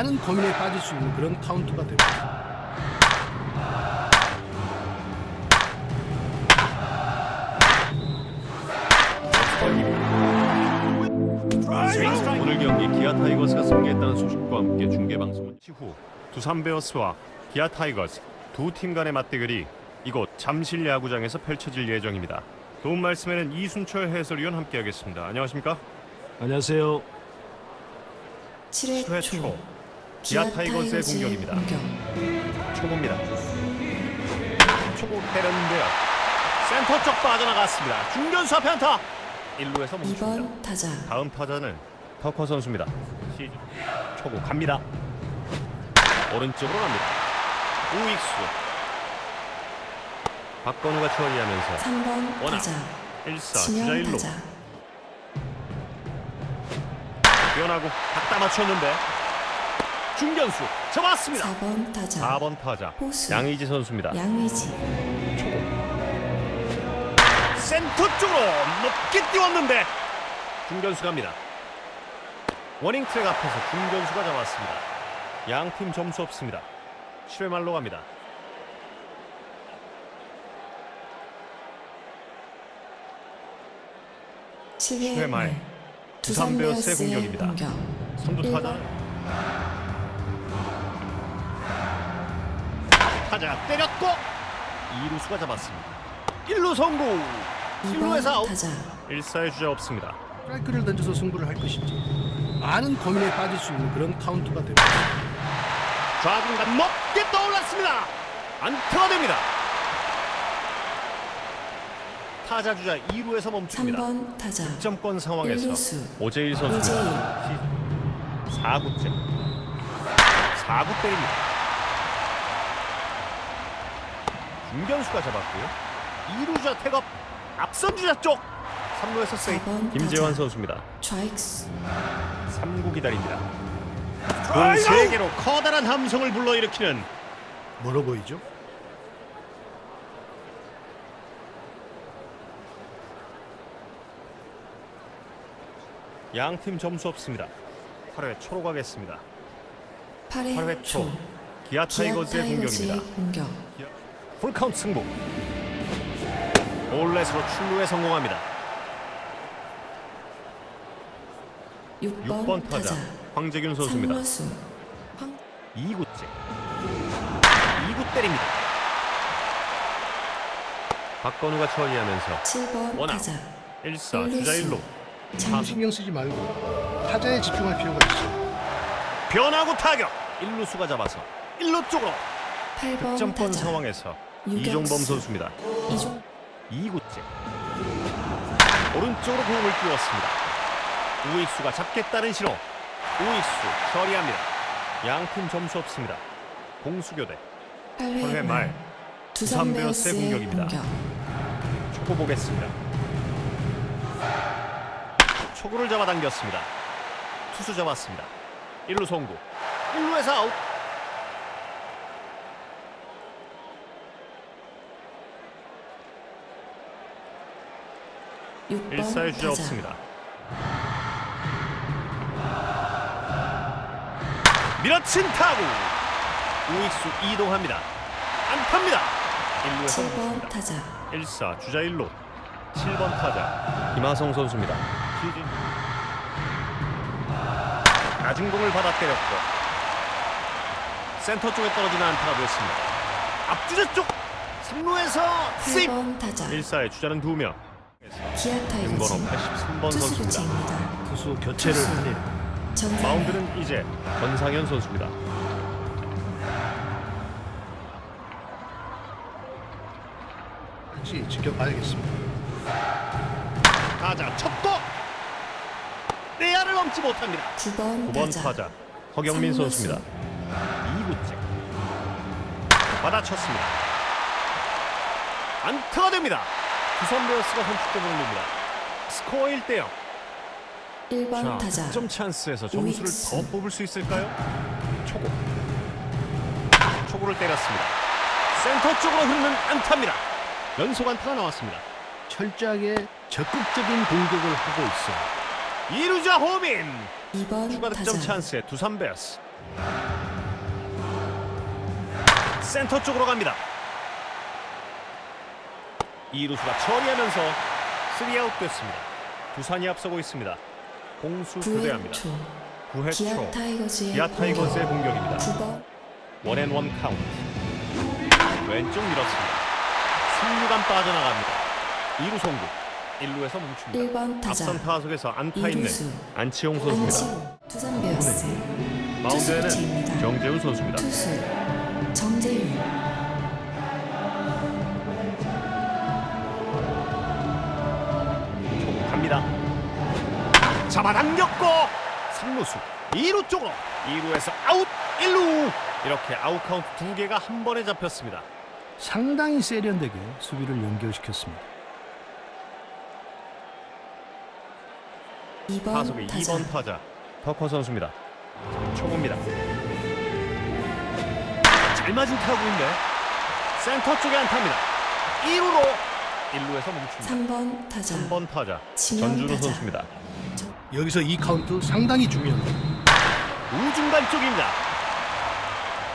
많은 고민에 빠질 수 있는 그런 카운트가 됩니다. 오늘 경기 기아 타이거스가 승리했다는 소식과 함께 중계 방송은 이후 두산 베어스와 기아 타이거스 두 팀 간의 맞대결이 이곳 잠실 야구장에서 펼쳐질 예정입니다. 도움 말씀에는 이순철 해설위원 함께하겠습니다. 안녕하십니까? 안녕하세요. 7회 7회 초초 기아 타이거스의 공격입니다. 초보입니다. 초보 때렸는데요. 센터 쪽 빠져나갔습니다. 중견수 앞에 안타. 1루에서 멈춥니다. 2번 타자 다음 타자는 터커 선수입니다. 시즌 초구 갑니다. 오른쪽으로 갑니다. 우익수 박건우가 처리하면서 3번 원아. 타자 1사 주자 진영 1루 타자 변하고 갖다 맞췄는데 중견수 잡았습니다. 4번 타자 4번 타자 호수. 양의지 선수입니다. 양의지 센터 쪽으로 높게 띄웠는데 중견수 갑니다. 워닝 트랙 앞에서 중견수가 잡았습니다. 양 팀 점수 없습니다. 7회 말로 갑니다. 7회 회 말. 말 두산 두산 베어스의 베어스의 공격입니다. 공격 선두 일 타자 번. 타자 때렸고 2루수가 잡았습니다. 1루 성공. 1루에서 2번 아웃. 타자 1사의 주자 없습니다. 스트라이크를 던져서 승부를 할 것인지 많은 고민에 빠질 수 있는 그런 카운트가 됩니다. 좌중간 높게 떠올랐습니다. 안타가 됩니다. 타자 주자 2루에서 멈춥니다. 3번 타자 득점권 상황에서 일루수. 오재일 선수가 오재일. 4구째 4구 때립니다. 중견수가 잡았고요. 2루주자 태업 앞선 주자 쪽 3루에서 세이프 4번 김재환. 선수입니다. 좌익수 3구 기다립니다. 공 3개로 커다란 함성을 불러일으키는 멀어 보이죠? 양팀 점수 없습니다. 8회 초로 가겠습니다. 8회 8회 초 초 기아 기아 타이거즈의 타이거즈의 공격입니다. 공격 풀카운트 승부. 올렛으로 출루에 성공합니다. 6번, 6번 타자 황재균 선수입니다. 황 2구째. 2구 때립니다. 박건우가 처리하면서 7번 원아웃. 타자 1사 주자 1루 장 신경 쓰지 말고 타자에 집중할 필요가 있어요. 변하고 타격 1루수가 잡아서 1루 쪽으로 8번 득점권 타자 상황에서. 이종범 선수입니다. 이종 2구째 오른쪽으로 공을 띄웠습니다. 우익수가 잡겠다는 신호 우익수 처리합니다. 양팀 점수 없습니다. 공수교대 8회 8회 말말 두산 베어스의 공격입니다. 공격 초구 보겠습니다. 초구를 잡아당겼습니다. 투수 잡았습니다. 1루 송구 1루에서 아웃 1사의 주자 타자 없습니다. 밀어친 타구 우익수 이동합니다. 안타입니다. 1루에서 7번 타자 1사 주자 1루 7번 타자 김하성 선수입니다. 시즌 낮은 공을 받아 때렸고 센터 쪽에 떨어지는 안타가 되었습니다. 앞주자 쪽 3루에서 세이프 8번 타자 1사의 주자는 2명 기아 타이거즈 83번 투수 선수입니다. 교체입니다 투수 교체를 투수. 전상현 마운드는 이제 권상현 선수입니다. 같이 지켜봐야겠습니다. 타자 쳤고 내야를 넘지 못합니다. 9번 9번 타자 타자 허경민 삼루수. 선수입니다. 2구째 받아쳤습니다. 안타가 됩니다. 두산 베어스가 선취점을 올립니다. 스코어 1대 0. 1번 자, 타자 득점 찬스에서 점수를 우익수. 더 뽑을 수 있을까요? 초구. 초구를 때렸습니다. 센터 쪽으로 흐르는 안타입니다. 연속 안타가 나왔습니다. 철저하게 적극적인 공격을 하고 있어요. 이루자 호민 2번 추가 득점 타자 찬스에 두산 베어스 센터 쪽으로 갑니다. 이루수가 처리하면서 3아웃 됐습니다. 두산이 앞서고 있습니다. 공수 9회 교대합니다. 초. 9회 기아 초. 타이거즈의 기아 타이거즈의 공격입니다. 9번. 원앤원 카운트 왼쪽 밀었습니다. 3루간 빠져나갑니다. 2루 송구. 1루에서 멈춥니다. 1번 타자. 앞선 타석에서 안타 있는 이루수. 안치홍 선수입니다. 안치호 두산 베어스. 마운드에는 투수입니다. 정재훈 선수입니다. 투수 정재윤 잡아당겼고 3루수 2루 쪽으로 2루에서 아웃 1루 이렇게 아웃 카운트 두 개가 한 번에 잡혔습니다 상당히 세련되게 수비를 연결시켰습니다. 2번 타석의 타자 2번 타자 터커 선수입니다. 초구입니다. 잘 맞은 타구인데 센터 쪽에 안타입니다. 2루로 1루에서 멈춥니다. 3번 타자 3번 타자 지명 전준우 타자. 선수입니다. 여기서 이 카운트 상당히 중요합니다. 우중간 쪽입니다.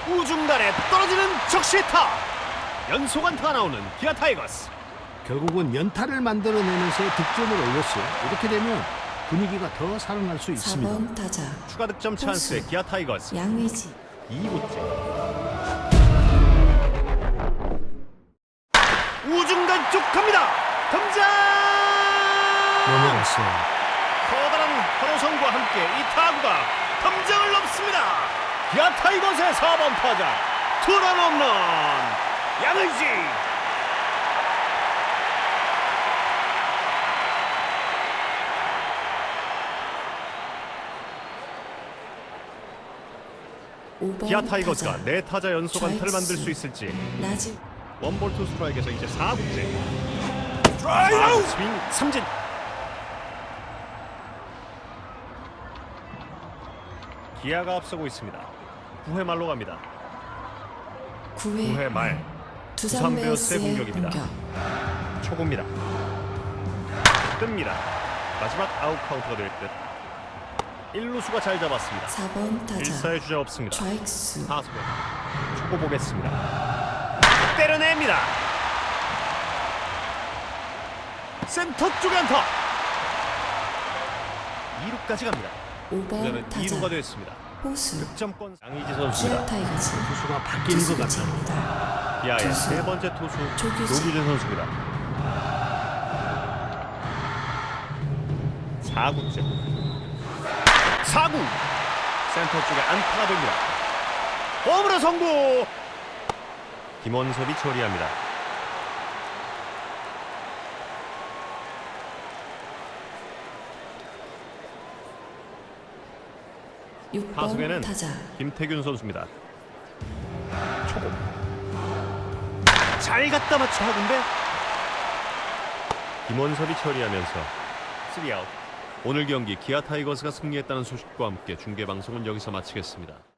우중간에 떨어지는 적시타 연속 안타가 나오는 기아 타이거스. 결국은 연타를 만들어내면서 득점을 올렸어요. 이렇게 되면 분위기가 더 살아날 수 있습니다. 4번 타자 추가 득점 찬스의 기아 타이거스 양의지 2구째 우중간 쪽 갑니다 덤장 넘어갔어요. 환호성과 함께 이 타구가 덤장을 넘습니다. 기아 타이거스의 4번 타자 투런 홈런 양의지. 5번 기아 타이거스가 네 타자 연속 안타를. 만들 수 있을지. 원볼 투 스트라이크에서 이제 4구째. 드라이브 스윙 삼진 기아가 앞서고 있습니다. 9회 말로 갑니다. 9회, 9회 말. 두산 베어스의 공격입니다. 공격. 초구입니다. 뜹니다. 마지막 아웃 카운트가 될 듯. 1루수가 잘 잡았습니다. 4번 타자 1사의 주자 없습니다. 좌익수. 타석에 초구 보겠습니다. 때려냅니다. 센터 쪽에 안타. 2루까지 갑니다 5번 그러면 타자 2루가 됐습니다 호수 득점권 양의지 기아 선수입니다 타이거즈 투수가 바뀌는 것 같아요. 기아의 투수. 세 번째 투수 조규진. 노규진 선수입니다 4구째 4구 센터 쪽에 안타가 됩니다 홈으로 성공 김원섭이 처리합니다 타석에는 타자. 김태균 선수입니다. 초고. 잘 갖다 맞춰 하던데 김원섭이 처리하면서 3아웃. 오늘 경기 기아 타이거스가 승리했다는 소식과 함께 중계 방송은 여기서 마치겠습니다.